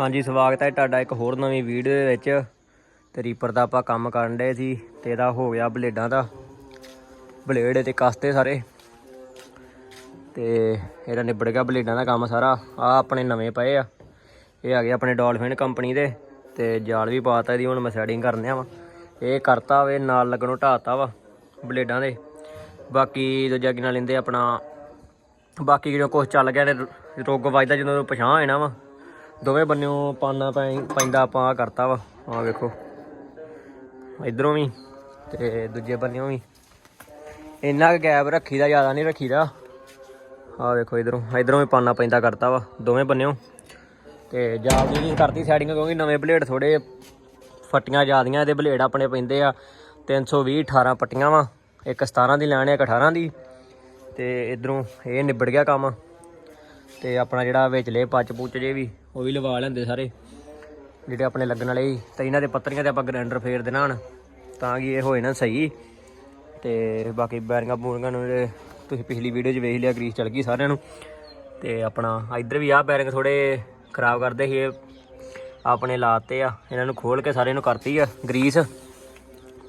ਹਾਂਜੀ, ਸਵਾਗਤ ਹੈ ਤੁਹਾਡਾ ਇੱਕ ਹੋਰ ਨਵੀਂ ਵੀਡੀਓ ਦੇ ਵਿੱਚ। ਤੇ ਰੀਪਰ ਦਾ ਆਪਾਂ ਕੰਮ ਕਰਨ ਡਏ ਸੀ ਤੇ ਇਹਦਾ ਹੋ ਗਿਆ ਬਲੇਡਾਂ ਦਾ। ਬਲੇਡ ਤੇ ਕਸਤੇ ਸਾਰੇ। ਤੇ ਇਹਦਾ ਨਿਬੜ ਗਿਆ ਬਲੇਡਾਂ ਦਾ ਕੰਮ ਸਾਰਾ। ਆ ਆਪਣੇ ਨਵੇਂ ਪਏ ਆ। ਇਹ ਆ ਗਏ ਆਪਣੇ ਡਾਲਫਿਨ ਕੰਪਨੀ ਦੇ। ਤੇ ਜਾਲ ਵੀ ਪਾਤਾ ਇਹਦੀ, ਹੁਣ ਮੈਂ ਸੈਟਿੰਗ ਕਰਨਿਆ ਵਾ। ਇਹ ਕਰਤਾ ਵੇ, ਨਾਲ ਲੱਗਣੋਂ ਢਾਤਾ ਵਾ ਬਲੇਡਾਂ ਦੇ। ਬਾਕੀ ਦੂਜਾ ਕੀ ਨਾਲ ਲੈਂਦੇ ਆਪਣਾ। ਬਾਕੀ ਜਦੋਂ ਕੁਝ ਚੱਲ ਗਿਆ ਤੇ ਰੋਗ ਵੱਜਦਾ, ਜਦੋਂ ਪਛਾਣ ਹੋ ਜਾਣਾ ਵਾ। ਦੋਵੇਂ ਬੰਨਿਓ ਪਾਨਾ ਪੈ- ਪੈਂਦਾ ਆਪਾਂ ਆਹ ਕਰਤਾ ਵਾ। ਆਹ ਵੇਖੋ। ਇਧਰੋਂ ਵੀ ਤੇ ਦੂਜੇ ਬੰਨਿਓ ਵੀ। ਇੰਨਾ ਕੁ ਗੈਪ ਰੱਖੀਦਾ, ਜ਼ਿਆਦਾ ਨਹੀਂ ਰੱਖੀਦਾ। ਆਹ ਵੇਖੋ ਇਧਰੋਂ। ਇਧਰੋਂ ਵੀ ਪਾਨਾ ਪੈਂਦਾ ਕਰਤਾ ਵਾ। ਦੋਵੇਂ ਬੰਨਿਓ। ਤੇ ਜਾਲ ਦੀ ਕਰਤੀ ਸੈਟਿੰਗ ਕਿਉਂਕਿ ਨਵੇਂ ਬਲੇਡ ਥੋੜੇ ਫੱਟੀਆਂ ਜ਼ਿਆਦੀਆਂ ਇਹਦੇ ਬਲੇਡ ਆਪਣੇ ਪੈਂਦੇ ਆ। 320 18 ਪੱਟੀਆਂ ਵਾ। ਇੱਕ 17 ਦੀ ਲੈਣ ਇੱਕ 18 ਦੀ। ਤੇ ਇਧਰੋਂ ਇਹ ਨਿਬੜ ਗਿਆ ਕੰਮ। ਤੇ ਆਪਣਾ ਜਿਹੜਾ ਵਿਚਲੇ ਪੱਚ ਪੁੱਚ ਜੇ ਵੀ, ਉਹ ਵੀ ਲਵਾ ਲੈਂਦੇ ਸਾਰੇ। ਜਿਹੜੇ ਆਪਣੇ ਲੱਗਣ ਵਾਲੇ ਸੀ, ਤੇ ਇਹਨਾਂ ਦੇ ਪੱਤਰੀਆਂ ਤੇ ਆਪਾਂ ਗ੍ਰਾਈਂਡਰ ਫੇਰ ਦੇਣਾ ਹਣ, ਤਾਂ ਕਿ ਇਹ ਹੋਏ ਨਾ ਸਹੀ। ਤੇ ਬਾਕੀ ਬੈਰਿੰਗਾਂ ਬੂਰਿੰਗਾਂ ਨੂੰ ਜਿਹੜੇ ਤੁਸੀਂ ਪਿਛਲੀ ਵੀਡੀਓ 'ਚ ਵੇਖ ਲਿਆ, ਗਰੀਸ ਚਲ ਗਈ ਸਾਰਿਆਂ ਨੂੰ। ਤੇ ਆਪਣਾ ਇੱਧਰ ਵੀ ਆਹ ਬੈਰਿੰਗ ਥੋੜੇ ਖਰਾਬ ਕਰਦੇ ਸੀ, ਇਹ ਆਪਣੇ ਲਾਤੇ ਆ, ਇਹਨਾਂ ਨੂੰ ਖੋਲ ਕੇ ਸਾਰੇ ਨੂੰ ਕਰਤੀ ਆ ਗਰੀਸ।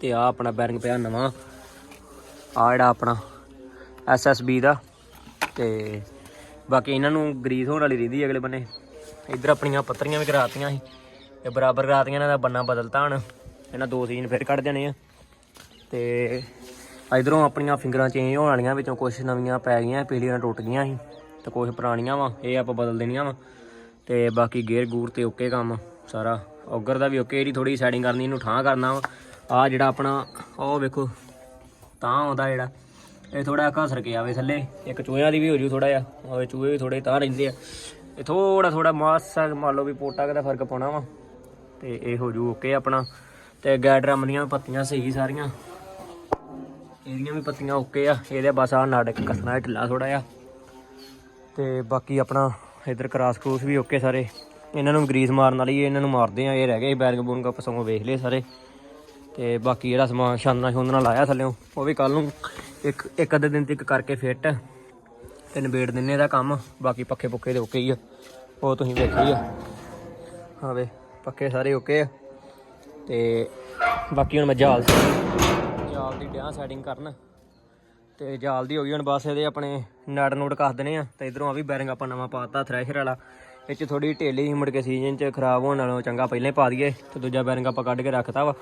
ਤੇ ਆ ਆਪਣਾ ਬੈਰਿੰਗ ਪਿਆ ਨਵਾਂ ਆ ਜਿਹੜਾ ਆਪਣਾ ਐਸਐਸਬੀ ਦਾ, ਤੇ ਬਾਕੀ ਇਹਨਾਂ ਨੂੰ ਗਰੀਸ ਹੋਣ ਵਾਲੀ ਰਹਿੰਦੀ ਅਗਲੇ ਬੰਨੇ। ਇੱਧਰ ਆਪਣੀਆਂ ਪੱਤਰੀਆਂ ਵੀ ਕਰਾਤੀਆਂ ਸੀ। ਤੇ ਬਰਾਬਰ ਕਰਾਤੀਆਂ, ਇਹਨਾਂ ਦਾ ਬੰਨਾ ਬਦਲਤਾ ਹਣ। ਇਹਨਾਂ ਦੋ ਸੀਨ ਫਿਰ ਕੱਢ ਦੇਣੇ ਆ। ਤੇ ਇਧਰੋਂ ਆਪਣੀਆਂ ਫਿੰਗਰਾਂ ਚੇਂਜ ਹੋਣ ਵਾਲੀਆਂ, ਵਿੱਚੋਂ ਕੁਝ ਨਵੀਆਂ ਪੈ ਗਈਆਂ ਪਿਛਲੀਆਂ ਟੁੱਟ ਗਈਆਂ ਸੀ। ਤੇ ਕੁਝ ਪੁਰਾਣੀਆਂ ਵਾ, ਇਹ ਆਪਾਂ ਬਦਲ ਦੇਣੀਆਂ ਵਾ। ਤੇ ਬਾਕੀ ਗੇਅਰ ਗੂਰ ਤੇ ਓਕੇ ਕੰਮ, ਸਾਰਾ। ਔਗਰ ਦਾ ਵੀ ਓਕੇ ਇਹਦੀ ਥੋੜੀ ਸੈਟਿੰਗ ਕਰਨੀ, ਇਹਨੂੰ ਠਾਂ ਕਰਨਾ ਵਾ। ਆ ਜਿਹੜਾ ਆਪਣਾ, ਉਹ ਵੇਖੋ, ਤਾਂ ਆਉਂਦਾ ਜਿਹੜਾ। ਇਹ ਥੋੜਾ ਘਸਰ ਕੇ ਆਵੇ ਥੱਲੇ। ਇੱਕ ਚੂਹਿਆਂ ਦੀ ਵੀ ਹੋ ਜੂ ਥੋੜਾ ਜਿਹਾ। ਉਹ ਚੂਹੇ ਵੀ ਥੋੜੇ ਤਾਂ ਰਹਿੰਦੇ ਆ। ਇਹ ਥੋੜਾ ਥੋੜਾ ਮਾਸਾ ਮੰਨ ਲਓ ਵੀ ਪੋਟਾ ਦਾ ਫ਼ਰਕ ਪਾਉਣਾ ਵਾ। ਤੇ ਇਹ ਹੋ ਜੂ ਓਕੇ ਆਪਣਾ। ਤੇ ਗੈਡਰਮ ਦੀਆਂ ਵੀ ਪੱਤੀਆਂ ਸਹੀ ਸਾਰੀਆਂ। ਇਹਦੀਆਂ ਵੀ ਪੱਤੀਆਂ ਓਕੇ ਆ। ਇਹਦੇ ਬਸ ਆ ਨਾੜ ਕੱਸਣਾ ਢਿੱਲਾ ਥੋੜਾ ਜਿਹਾ। ਤੇ ਬਾਕੀ ਆਪਣਾ ਇਧਰ ਕਰਾਸ ਕਰੂਸ ਵੀ ਓਕੇ ਸਾਰੇ। ਇਹਨਾਂ ਨੂੰ ਗਰੀਸ ਮਾਰਨ ਵਾਲੀ, ਇਹਨਾਂ ਨੂੰ ਮਾਰਦੇ ਆ। ਇਹ ਰਹਿ ਗਏ ਬੈਰਿੰਗ ਬੂਰਿੰਗ, ਆਪਾਂ ਸਗੋਂ ਵੇਖ ਲਏ ਸਾਰੇ। ਤੇ ਬਾਕੀ ਜਿਹੜਾ ਸਮਾਨ ਛਾਨਣਾ ਛੁੰਦਣਾ ਲਾਇਆ ਥੱਲੇੋਂ, ਉਹ ਵੀ ਕੱਲ ਨੂੰ ਇੱਕ ਇੱਕ ਅੱਧੇ ਦਿਨ ਤੱਕ ਕਰਕੇ ਫਿੱਟ। ਤੇ ਨਿਬੇੜ ਦਿੰਨੇ ਇਹਦਾ ਕੰਮ, ਬਾਕੀ ਪੱਖੇ ਪੁੱਖੇ ਦੇ ਓਕੇ ਹੀ ਆ। ਉਹ ਤੁਸੀਂ ਵੇਖੀ ਆ। ਹਾਂ ਵੇ ਪੱਕੇ ਸਾਰੇ ਓਕੇ ਆ। ਤੇ ਬਾਕੀ ਹੁਣ ਮੈਂ ਜਾਲ ਜਾਲ ਦੀ ਡਿਆ ਸੈਟਿੰਗ ਕਰਨ। ਤੇ ਜਾਲ ਦੀ ਹੋ ਗਈ, ਹੁਣ ਬਸ ਇਹਦੇ ਆਪਣੇ ਨੜ ਨੂਟ ਕੱਸ ਦੇਣੇ ਆ। ਤੇ ਇਧਰੋਂ ਆ ਵੀ ਬੈਰਿੰਗ ਆਪਾਂ ਨਵਾਂ ਪਾਤਾ ਥ੍ਰੈਸ਼ਰ ਵਾਲਾ। ਇਹ ਚ ਥੋੜੀ ਢੇਲੀ ਮੁੜ ਕੇ ਸੀਜ਼ਨ ਚ ਖਰਾਬ ਹੋਣ ਨਾਲੋਂ ਚੰਗਾ ਪਹਿਲਾਂ ਹੀ ਪਾ ਦਈਏ। ਤੇ ਦੂਜਾ ਬੈਰਿੰਗ ਆਪਾਂ ਕੱਢ ਕੇ ਰੱਖਤਾ ਵਾ।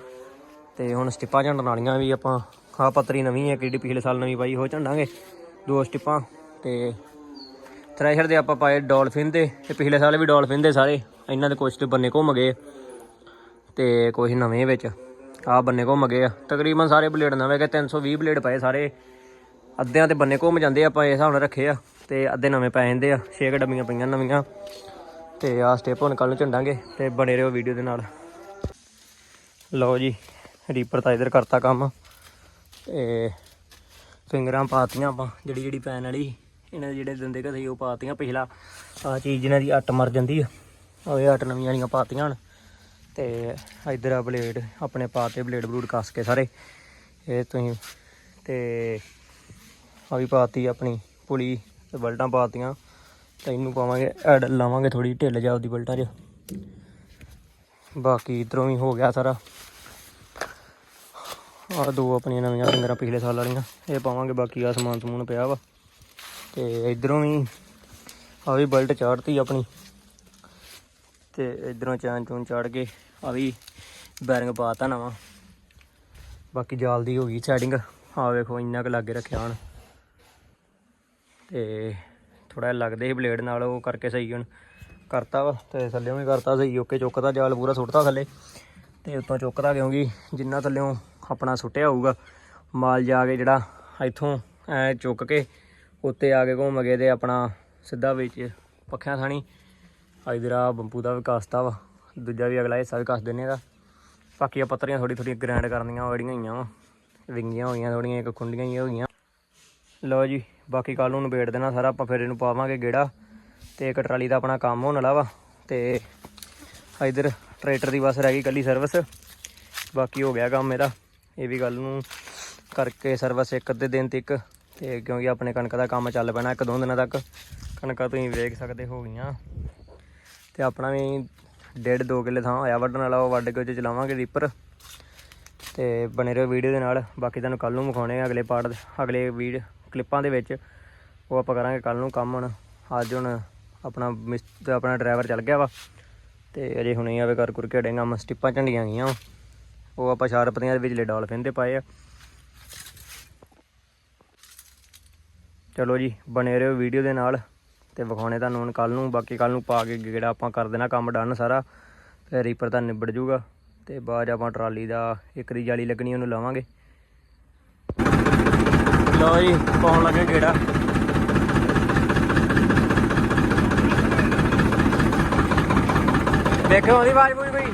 ਤੇ ਹੁਣ ਸਟਿੱਪਾਂ ਝੰਡਣ ਵਾਲੀਆਂ ਵੀ ਆਪਾਂ ਆਹ ਪੱਤਰੀ ਨਵੀਂ ਹੈ ਕਿਹੜੀ ਪਿਛਲੇ ਸਾਲ ਨਵੀਂ ਪਾਈ, ਉਹ ਝੰਡਾਂਗੇ। ਦੋ ਸਟਿੱਪਾਂ ਤੇ ਥ੍ਰੈਸ਼ਰ ਦੇ ਆਪਾਂ ਪਾਏ ਡਾਲਫਿਨ ਦੇ, ਤੇ ਪਿਛਲੇ ਸਾਲ ਵੀ ਡਾਲਫਿਨ ਦੇ ਸਾਰੇ। ਇਹਨਾਂ ਦੇ ਕੁਛ ਤੇ ਬੰਨੇ ਘੁੰਮ ਗਏ ਤੇ ਕੁਛ ਨਵੇਂ ਵਿੱਚ ਆਹ ਬੰਨੇ ਘੁੰਮ ਗਏ ਆ। ਤਕਰੀਬਨ ਸਾਰੇ ਬਲੇਡ ਨਵੇਂ ਕਿ 320 ਬਲੇਡ ਪਏ ਸਾਰੇ। ਅੱਧਿਆਂ ਤੇ ਬੰਨੇ ਘੁੰਮ ਜਾਂਦੇ ਆਪਾਂ, ਇਹ ਹਿਸਾਬ ਨਾਲ ਰੱਖੇ ਆ ਤੇ ਅੱਧੇ ਨਵੇਂ ਪੈ ਜਾਂਦੇ ਆ 6 ਡੱਬੀਆਂ ਪਈਆਂ ਨਵੀਆਂ। ਤੇ ਆਹ ਸਟੇਪ ਹੁਣ ਕੱਲ ਨੂੰ ਝੰਡਾਂਗੇ ਤੇ ਬਣੇ ਰਹੋ ਵੀਡੀਓ ਦੇ ਨਾਲ। ਲਓ ਜੀ ਰੀਪਰ ਤਾਂ ਇਧਰ ਕਰਤਾ ਕੰਮ। ਤੇ ਫਿੰਗਰਾਂ ਪਾਤੀਆਂ ਆਪਾਂ, ਜਿਹੜੀ ਜਿਹੜੀ ਪੈਣ ਵਾਲੀ। ਇਹਨਾਂ ਦੇ ਜਿਹੜੇ ਦੰਦੇ ਕਦੇ ਉਹ ਪਾਤੀਆਂ। ਪਿਛਲਾ ਆ ਚੀਜ਼ ਜਿਹਨਾਂ ਦੀ ਅੱਟ ਮਰ ਜਾਂਦੀ ਆ, ਉਹ ਇਹ ਅੱਟ ਨਵੀਆਂ ਵਾਲੀਆਂ ਪਾਤੀਆਂ ਹਨ। ਤੇ ਇਧਰ ਆ ਬਲੇਡ, ਆਪਣੇ ਪਾਤੇ ਬਲੇਡ ਬਲੂਡ ਕੱਸ ਕੇ ਸਾਰੇ। ਇਹ ਤੁਸੀਂ, ਤੇ ਆ ਵੀ ਪਾਤੀ ਆਪਣੀ ਪੁਲੀ ਤੇ ਬਲਟਾਂ ਪਾਤੀਆਂ। ਤੇ ਇਹਨੂੰ ਪਾਵਾਂਗੇ, ਐਡ ਲਾਵਾਂਗੇ ਥੋੜੀ ਢਿੱਲ ਜਾ ਉਹਦੀ ਬਲਟਾਂ 'ਚ। ਬਾਕੀ ਇਧਰੋਂ ਵੀ ਹੋ ਗਿਆ ਸਾਰਾ। ਆ ਦੋ ਆਪਣੀਆਂ ਨਵੀਆਂ ਫਿੰਗਰਾਂ ਪਿਛਲੇ ਸਾਲ ਵਾਲੀਆਂ। ਇਹ ਪਾਵਾਂਗੇ, ਬਾਕੀ ਆ ਸਮਾਨ ਸਮੂਨ ਪਿਆ ਵਾ। ਤੇ ਇਧਰੋਂ ਵੀ ਆ ਵੀ ਬਲਟ ਚਾੜਤੀ ਆਪਣੀ। ਤੇ ਇਧਰੋਂ ਚੈਨ ਚੂਨ ਚਾੜ ਕੇ ਆ ਵੀ ਬੈਰਿੰਗ ਪਾਤਾ ਨਵਾਂ। ਬਾਕੀ ਜਾਲ ਦੀ ਹੋ ਗਈ ਸੈਟਿੰਗ। ਆ ਵੇਖੋ, ਇੰਨਾ ਕੁ ਲਾਗੇ ਰੱਖਿਆ ਹੁਣ। ਤੇ ਥੋੜਾ ਲੱਗਦੇ ਸੀ ਬਲੇਡ ਨਾਲ, ਉਹ ਕਰਕੇ ਸਹੀ ਹੁਣ ਕਰਤਾ ਵਾ। ਤੇ ਥੱਲੇੋਂ ਵੀ ਕਰਤਾ ਸਹੀ, ਓਕੇ ਚੁੱਕਦਾ ਜਾਲ ਪੂਰਾ ਸੁੱਟਦਾ ਥੱਲੇ। ਤੇ ਉੱਤੋਂ ਚੁੱਕਦਾ ਕਿਉਂਕਿ ਜਿੰਨਾ ਥੱਲੇੋਂ ਆਪਣਾ ਸੁੱਟਿਆ ਹੋਊਗਾ, ਮਾਲ ਜਾ ਕੇ ਜਿਹੜਾ ਇੱਥੋਂ ਐ ਚੁੱਕ ਕੇ ਉੱਤੇ ਆ ਕੇ ਘੁੰਮ ਕੇ ਤੇ ਆਪਣਾ ਸਿੱਧਾ ਵਿੱਚ ਪੱਖਿਆਂ ਥਾਣੀ। ਇਧਰ ਆ ਬੰਪੂ ਦਾ ਵੀ ਕਸਤਾ ਵਾ। ਦੂਜਾ ਵੀ ਅਗਲਾ ਹਿੱਸਾ ਵੀ ਕੱਸ ਦਿੰਨੇ ਦਾ। ਬਾਕੀ ਆ ਪੱਤਰੀਆਂ ਥੋੜੀ ਥੋੜੀ ਗ੍ਰੈਂਡ ਕਰਨੀਆਂ, ਉਹ ਜਿਹੜੀਆਂ ਹੋਈਆਂ ਵਾ। ਵਿੰਗੀਆਂ ਹੋਈਆਂ ਥੋੜੀਆਂ ਇੱਕ ਖੁੰਡੀਆਂ ਹੀ ਹੋ ਗਈਆਂ ਲਓ ਜੀ, ਬਾਕੀ ਕੱਲ ਨੂੰ ਨਿਬੇੜ ਦੇਣਾ ਸਾਰਾ, ਆਪਾਂ ਫਿਰ ਇਹਨੂੰ ਪਾਵਾਂਗੇ ਗੇੜਾ। ਤੇ ਇੱਕ ਟਰਾਲੀ ਦਾ ਆਪਣਾ ਕੰਮ ਹੋਣ ਵਾਲਾ ਵਾ। ਤੇ ਇਧਰ ਟਰੈਕਟਰ ਦੀ ਬਸ ਰਹਿ ਗਈ ਕੱਲੀ ਸਰਵਿਸ ਬਾਕੀ ਹੋ ਗਿਆ ਕੰਮ ਇਹਦਾ। ਇਹ ਵੀ ਗੱਲ ਨੂੰ ਕਰਕੇ ਸਰਵਿਸ ਇੱਕ ਅੱਧੇ ਦਿਨ ਤੱਕ। ਤੇ ਕਿਉਂਕਿ ਆਪਣੇ ਕਣਕ ਦਾ ਕੰਮ ਚੱਲ ਪੈਣਾ ਇੱਕ ਦੋ ਦਿਨਾਂ ਤੱਕ। ਕਣਕਾਂ ਤੁਸੀਂ ਵੇਖ ਸਕਦੇ ਹੋ ਗਈਆਂ। ਤੇ ਆਪਣਾ ਵੀ ਡੇਢ 2 ਕਿੱਲੇ ਥਾਂ ਹੋਇਆ ਵੱਢਣ ਵਾਲਾ, ਉਹ ਵੱਢ ਕੇ ਉਹ ਚਲਾਵਾਂਗੇ ਰੀਪਰ ਤੇ ਬਣੇ ਰਹੋ ਵੀਡੀਓ ਦੇ ਨਾਲ। ਬਾਕੀ ਤੁਹਾਨੂੰ ਕੱਲ ਨੂੰ ਵਿਖਾਉਣੇ ਆ ਅਗਲੇ ਪਾਰਟ ਅਗਲੇ ਵੀਡ ਕਲਿੱਪਾਂ ਦੇ ਵਿੱਚ। ਉਹ ਆਪਾਂ ਕਰਾਂਗੇ ਕੱਲ ਨੂੰ ਕੰਮ ਹੁਣ। ਅੱਜ ਹੁਣ ਆਪਣਾ ਮਿਸ- ਆਪਣਾ ਡਰਾਈਵਰ ਚੱਲ ਗਿਆ ਵਾ। ਤੇ ਅਜੇ ਹੁਣੇ ਆਵੇ ਕਰ ਕੁਰ ਕੇ ਡੇਗਾ ਸਟਿੱਪਾਂ ਝੰਡੀਆਂ ਗਈਆਂ ਉਹ ਆਪਾਂ ਸ਼ਾਰਪਤੀਆਂ ਦੇ ਵਿਚਲੇ ਡਾਲਫਿਨ ਦੇ ਪਾਏ ਆ। ਚਲੋ ਜੀ, ਬਣੇ ਰਹੋ ਵੀਡੀਓ ਦੇ ਨਾਲ ਤੇ ਵਿਖਾਉਣੇ ਤੁਹਾਨੂੰ ਹੁਣ ਕੱਲ ਨੂੰ, ਬਾਕੀ ਕੱਲ ਨੂੰ ਪਾ ਕੇ ਗੇੜਾ ਆਪਾਂ ਕਰ ਦੇਣਾ ਕੰਮ ਡਨ ਸਾਰਾ। ਫਿਰ ਰੀਪਰ ਤਾਂ ਨਿਬੜ ਜੂਗਾ ਤੇ ਬਾਅਦ 'ਚ ਆਪਾਂ ਟਰਾਲੀ ਦਾ ਇੱਕ ਦੀ ਜਾਲੀ ਲੱਗਣੀ ਉਹਨੂੰ ਲਾਵਾਂਗੇ। ਲਓ ਜੀ, ਪਾਉਣ ਲੱਗੇ ਗੇੜਾ। ਦੇਖੋ ਉਹਦੀ ਆਵਾਜ਼ ਪੂਰੀ